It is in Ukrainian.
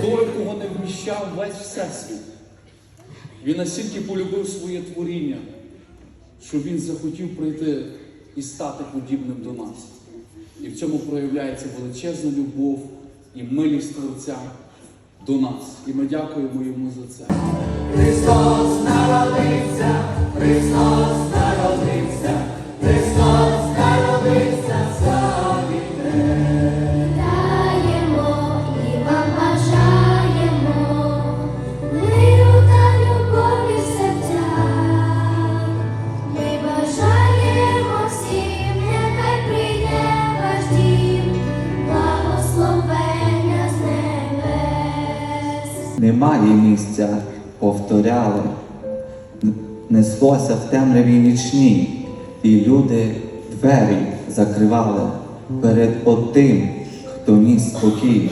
Той, кого не вміщав весь всесвіт. Він настільки полюбив своє творіння, що він захотів прийти і стати подібним до нас. І в цьому проявляється величезна любов і милість Творця до нас. І ми дякуємо йому за це. Вітаємо Немає місця, повторяли, неслося в темряві нічній, і люди двері закривали перед отим, хто ніс спокій.